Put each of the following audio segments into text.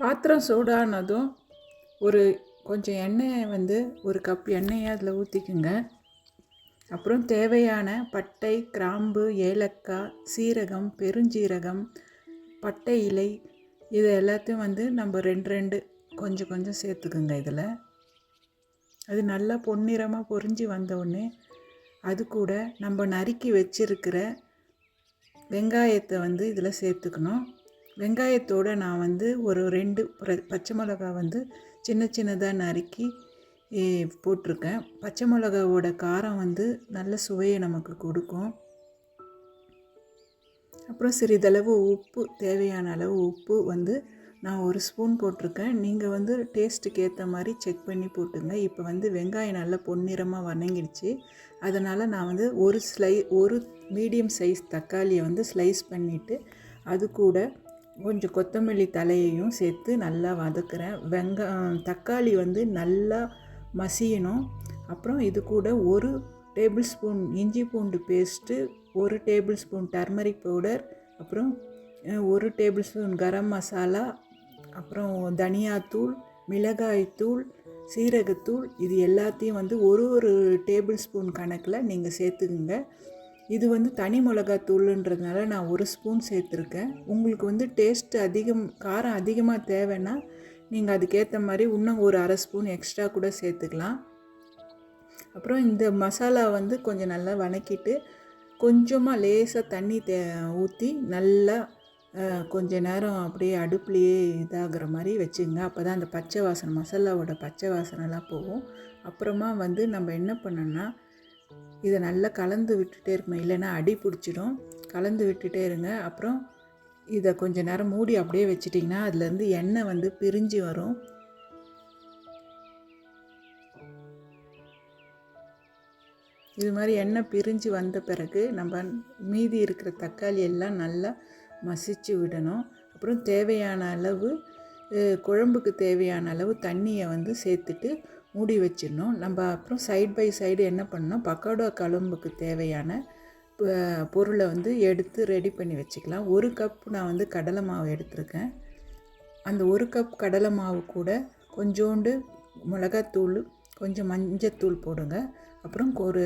பாத்திரம் சூடானதும் ஒரு கொஞ்சம் எண்ணெயை வந்து ஒரு கப் எண்ணெயை அதில் ஊற்றிக்குங்க. அப்புறம் தேவையான பட்டை கிராம்பு ஏலக்காய் சீரகம் பெருஞ்சீரகம் பட்டை இலை இது எல்லாத்தையும் வந்து நம்ம ரெண்டு ரெண்டு கொஞ்சம் கொஞ்சம் சேர்த்துக்குங்க இதில். அது நல்லா பொன்னிறமாக பொறிஞ்சு வந்தவுடனே அது கூட நம்ம நறுக்கி வச்சிருக்கிற வெங்காயத்தை வந்து இதில் சேர்த்துக்கணும். வெங்காயத்தோடு நான் வந்து ஒரு ரெண்டு பச்சை மிளகா வந்து சின்ன சின்னதாக நறுக்கி போட்டிருக்கேன். பச்சை மிளகாவோட காரம் வந்து நல்ல சுவையை நமக்கு கொடுக்கும். அப்புறம் சிறிதளவு உப்பு தேவையான அளவு உப்பு வந்து நான் ஒரு ஸ்பூன் போட்டிருக்கேன். நீங்கள் வந்து டேஸ்ட்டுக்கு ஏற்ற மாதிரி செக் பண்ணி போட்டுங்க. இப்போ வந்து வெங்காயம் நல்லா பொன்னிறமாக வணங்கிடுச்சு. அதனால் நான் வந்து ஒரு ஸ்லை ஒரு மீடியம் சைஸ் தக்காளியை வந்து ஸ்லைஸ் பண்ணிவிட்டு அது கூட கொஞ்சம் கொத்தமல்லி தலையையும் சேர்த்து நல்லா வதக்குறேன். வெங்க தக்காளி வந்து நல்லா மசியணும். அப்புறம் இது கூட ஒரு டேபிள் ஸ்பூன் இஞ்சி பூண்டு பேஸ்ட்டு ஒரு டேபிள் ஸ்பூன் டர்மரிக் பவுடர் அப்புறம் ஒரு டேபிள் ஸ்பூன் கரம் மசாலா அப்புறம் தனியாத்தூள் மிளகாய்த்தூள் சீரகத்தூள் இது எல்லாத்தையும் வந்து ஒரு ஒரு டேபிள் ஸ்பூன் கணக்கில் நீங்கள் சேர்த்துக்குங்க. இது வந்து தனி மிளகாத்தூளுன்றதுனால நான் ஒரு ஸ்பூன் சேர்த்துருக்கேன். உங்களுக்கு வந்து டேஸ்ட் அதிகம் காரம் அதிகமாக தேவைன்னா நீங்கள் அதுக்கேற்ற மாதிரி இன்னும் ஒரு அரை ஸ்பூன் எக்ஸ்ட்ரா கூட சேர்த்துக்கலாம். அப்புறம் இந்த மசாலா வந்து கொஞ்சம் நல்லா வணக்கிட்டு கொஞ்சமாக லேசாக தண்ணி தே ஊற்றி நல்லா கொஞ்ச நேரம் அப்படியே அடுப்புலையே இதாகிற மாதிரி வச்சுங்க. அப்போ தான் அந்த பச்சை வாசனை மசாலாவோட பச்சை வாசனைலாம் போகும். அப்புறமா வந்து நம்ம என்ன பண்ணோன்னா இதை நல்லா கலந்து விட்டுட்டே இருக்கணும். இல்லைன்னா அடி பிடிச்சிடும். கலந்து விட்டுட்டே இருங்க. அப்புறம் இதை கொஞ்சம் நேரம் மூடி அப்படியே வச்சிட்டிங்கன்னா அதுலேருந்து எண்ணெய் வந்து பிரிஞ்சு வரும். இது மாதிரி எண்ணெய் பிரிஞ்சு வந்த பிறகு நம்ம மீதி இருக்கிற தக்காளி எல்லாம் நல்லா மசிச்சு விடணும். அப்புறம் தேவையான அளவு குழம்புக்கு தேவையான அளவு தண்ணியை வந்து சேர்த்துட்டு மூடி வச்சிடணும். நம்ம அப்புறம் சைட் பை சைடு என்ன பண்ணணும்? பக்கோடா குழம்புக்கு தேவையான பொருளை வந்து எடுத்து ரெடி பண்ணி வச்சுக்கலாம். ஒரு கப் நான் வந்து கடலை மாவு எடுத்திருக்கேன். அந்த ஒரு கப் கடலை மாவு கூட கொஞ்சோண்டு மிளகாத்தூள் கொஞ்சம் மஞ்சத்தூள் போடுங்க. அப்புறம் ஒரு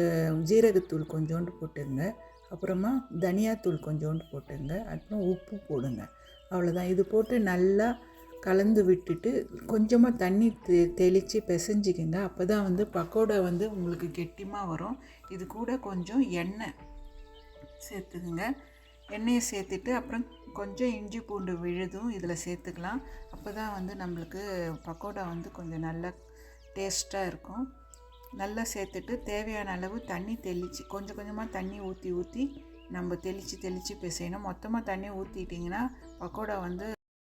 ஜீரகத்தூள் கொஞ்சோண்டு போட்டுங்க. அப்புறமா தனியாத்தூள் கொஞ்சோண்டு போட்டுங்க. அப்புறம் உப்பு போடுங்க. அவ்வளோதான் இது போட்டு நல்லா கலந்து விட்டுட்டு கொஞ்சமாக தண்ணி தெ தெளித்து பிசைஞ்சிக்கங்க. அப்போ தான் வந்து பக்கோடா வந்து உங்களுக்கு கெட்டிமாக வரும். இது கூட கொஞ்சம் எண்ணெய் சேர்த்துக்குங்க. எண்ணெயை சேர்த்துட்டு அப்புறம் கொஞ்சம் இஞ்சி பூண்டு விழுதும் இதில் சேர்த்துக்கலாம். அப்போ தான் வந்து நம்மளுக்கு பக்கோடா வந்து கொஞ்சம் நல்லா டேஸ்ட்டாக இருக்கும். நல்லா சேர்த்துட்டு தேவையான அளவு தண்ணி தெளித்து கொஞ்சம் கொஞ்சமாக தண்ணி ஊற்றி ஊற்றி நம்ம தெளித்து தெளித்து பிசையணும். மொத்தமாக தண்ணி ஊற்றிட்டிங்கன்னா பக்கோடா வந்து